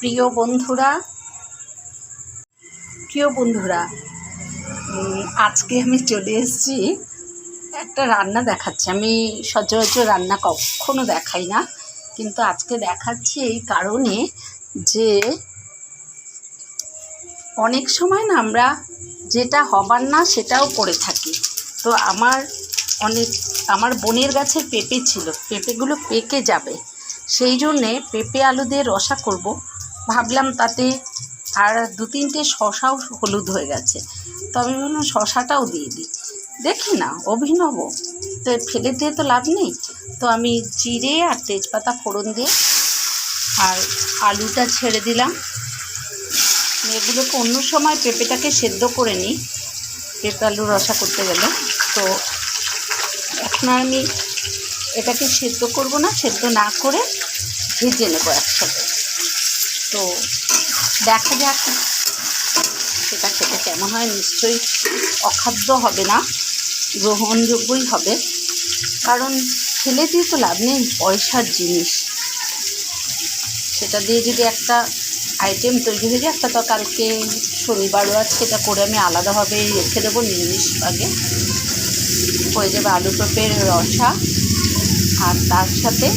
প্রিয় বন্ধুরা প্রিয় বন্ধুরা আজকে আমি চলে এসেছি একটা রান্না দেখাচ্ছি। আমি সচরাচর রান্না কখনো দেখাই না, কিন্তু আজকে দেখাচ্ছি এই কারণে যে অনেক সময় না আমরা যেটা হবার না সেটাও করে থাকি। তো আমার অনেক, আমার বোনের গাছে পেঁপে ছিল, পেঁপেগুলো পেকে যাবে, সেই জন্যে পেঁপে আলু দিয়ে রসা করব। ভাবলাম তাতে আর দু তিনটে শশাও হলুদ হয়ে গেছে। তো আমি ভাবলাম শশাটাও দিয়ে দিই। দেখি না, অভিনব। তো ফেলে দিয়ে তো লাভ নেই। তো আমি জিরে আর তেজপাতা ফোড়ন দিয়ে আর আলুটা ছেড়ে দিলাম। এগুলোকে অন্য সময় পেঁপেটাকে সেদ্ধ করে নিই। পেঁপে আলু রসা করতে গেলে। তো এখন আমি এটাকে সেদ্ধ করব না, সেদ্ধ না করে ভেজে নেব একসাথে। তো দেখা যাক সেটা খেতে কেমন হয়। নিশ্চয়ই অখাদ্য হবে না, গ্রহণযোগ্যই হবে। কারণ ফেলে দিয়ে তো লাভ নেই পয়সার জিনিস। সেটা দিয়ে যদি একটা আইটেম তৈরি হয়ে যায়, একটা তো কালকে শনিবারও আজকে এটা করে আমি আলাদাভাবে রেখে দেবো নিরামিষ আগে হয়ে যাবে আলু পেঁপের রসা। আর তার সাথে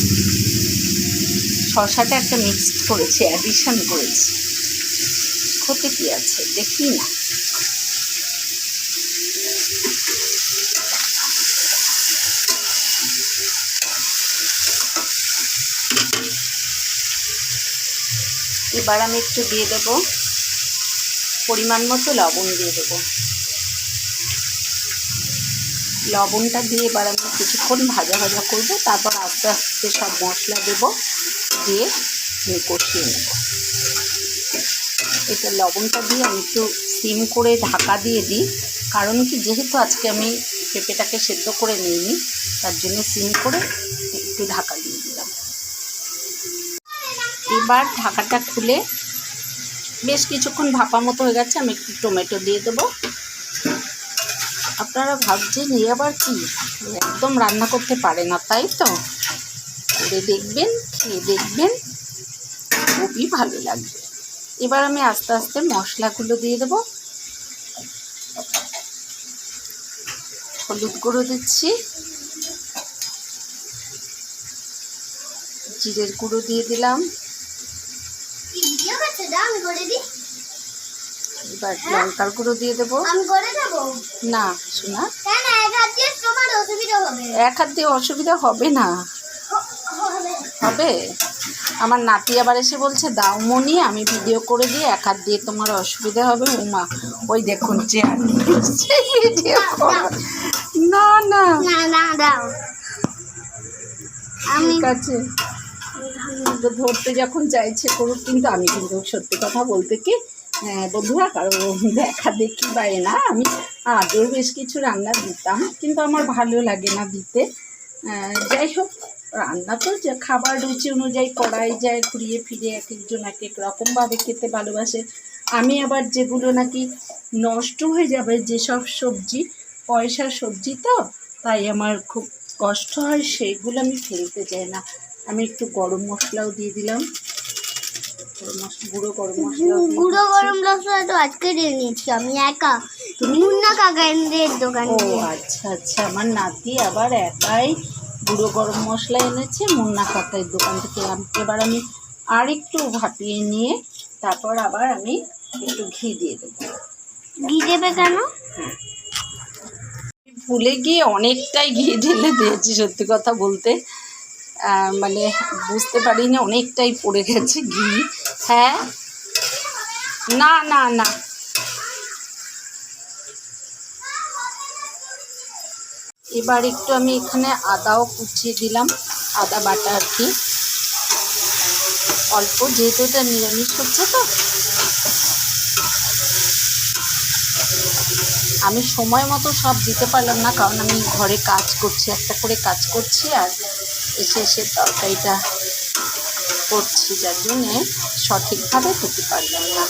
শশাটা একটা মিক্সড করেছি অ্যাডিশন করেছি। ক্ষতি কী আছে? দেখি না। এবার আমি একটু দিয়ে দেব। পরিমাণ মতো লবণ দিয়ে দেবো। লবণটা দিয়ে এবার আমি কিছুক্ষণ ভাজা ভাজা করব, তারপর আস্তে আস্তে সব মশলা দেব। দিয়ে আমি কষিয়ে নেব। এটা লবণটা দিয়ে আমি একটু সিম করে ঢাকা দিয়ে দিই। কারণ কি, যেহেতু আজকে আমি পেঁপেটাকে সেদ্ধ করে নিইনি, তার জন্য সিম করে একটু ঢাকা দিয়ে দিলাম। এবার ঢাকাটা খুলে বেশ কিছুক্ষণ ভাপা মতো হয়ে গেছে, আমি একটু টমেটো দিয়ে দেবো। আপনারা ভাবছেন এই আবার কি? একদম রান্না করতে পারে না, তাই তো? করে দেখবেন খেয়ে দেখবেন। খুবই ভালো লাগবে। এবার আমি আস্তে আস্তে মশলাগুলো দিয়ে দেবো। হলুদ গুঁড়ো দিচ্ছি। জিরের গুঁড়ো দিয়ে দিলাম। এবার লঙ্কার গুঁড়ো দিয়ে দেবো। না শোনা। এক হাত দিয়ে অসুবিধা হবে। এক হাত দিয়ে অসুবিধা হবে না। হবে? আমার নাতি আবার এসে বলছে দাও মনি আমি ভিডিও করে দিয়ে এক হাত দিয়ে তোমার অসুবিধা হবে। উমা ওই দেখুন চেয়ার ভিডিও না না। ঠিক আছে। ধরতে যখন চাইছে করুক কিন্তু আমি কিন্তু সত্যি কথা বলতে কি বন্ধুরা কারও দেখা দেখি বাইরে না আমি আগেও বেশ কিছু রান্না দিতাম কিন্তু আমার ভালো লাগে না দিতে। যাই হোক রান্না তো যে খাবার রুচি অনুযায়ী করাই যায় ঘুরিয়ে ফিরে এক একজন এক এক রকমভাবে খেতে ভালোবাসে। আমি আবার যেগুলো নাকি নষ্ট হয়ে যাবে যেসব সবজি পয়সার সবজি তো তাই আমার খুব কষ্ট হয় সেইগুলো আমি ফেলতে চাই না। আমি একটু গরম মশলাও দিয়ে দিলাম। গরম মশলা গুঁড়ো গরম মশলা গুঁড়ো গরম মশলা তো আজকে দিয়ে নিয়েছি আমি একা। তুমি? মুন্না কাকাদের দোকান ও আচ্ছা আচ্ছা আমার নাতি আবার একাই গুঁড়ো গরম মশলা এনেছে মুন্না কাকার দোকান থেকে এবার আমি আর একটু ভাপিয়ে নিয়ে তারপর আবার আমি একটু ঘি দিয়ে দেবো। ঘি দেবে কেন? ভুলে গিয়ে অনেকটাই ঘি ঢেলে দিয়েছি সত্যি কথা বলতে। মানে বুঝতে পারিনি অনেকটাই পড়ে গেছে ঘি। হ্যাঁ? না না না। এবার একটু আমি এখানে আদাও কুচিয়ে দিলাম, আদা বাটা আর কি। অল্প, যেহেতু এটা নিরামিষ হচ্ছে তো। আমি সময় মতো সব দিতে পারলাম না, কারণ আমি ঘরে কাজ করছি, একটা করে কাজ করছি, আর এসে এসে তরকারিটা করছি, যার জন্যে সঠিকভাবে দিতে পারলাম না।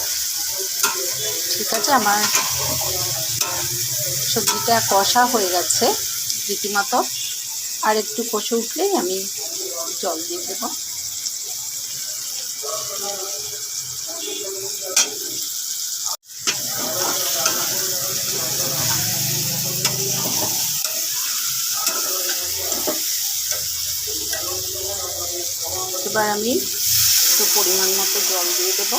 ঠিক আছে, আমার সবজিটা কষা হয়ে গেছে। রীতিমতো আর একটু কষে উঠলেই আমি জল দিয়ে দেবো। এবার আমি একটু পরিমাণ মতো জল দিয়ে দেবো।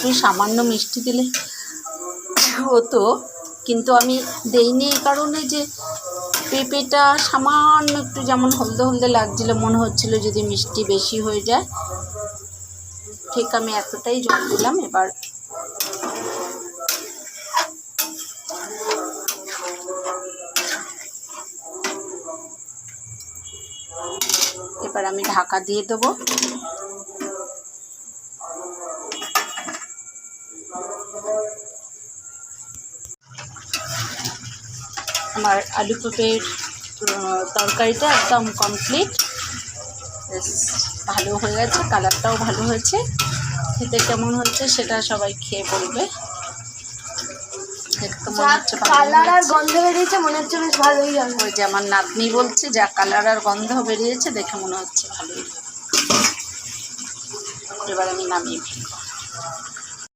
একটু সামান্য মিষ্টি দিলে হতো, কিন্তু আমি দেইনি এই কারণে যে পেঁপেটা সামান্য একটু যেমন হলদে হলদে লাগছিল, মনে হচ্ছিল যদি মিষ্টি বেশি হয়ে যায়। ঠিক আমি এতটাই জল দিলাম, এবার এবার আমি ঢাকা দিয়ে দেবো। আমার আলু পেঁপের তরকারিটা একদম কমপ্লিট বেশ ভালো হয়ে গেছে কালারটাও ভালো হয়েছে। খেতে কেমন হচ্ছে সেটা সবাই খেয়ে বলবে। কালার আর গন্ধ বেরিয়েছে মনে হচ্ছে বেশ ভালোই হবে। ওই যে আমার নাতনি বলছে যা কালার আর গন্ধ বেরিয়েছে দেখে মনে হচ্ছে ভালোই। এবার আমি নামিয়ে ফেলব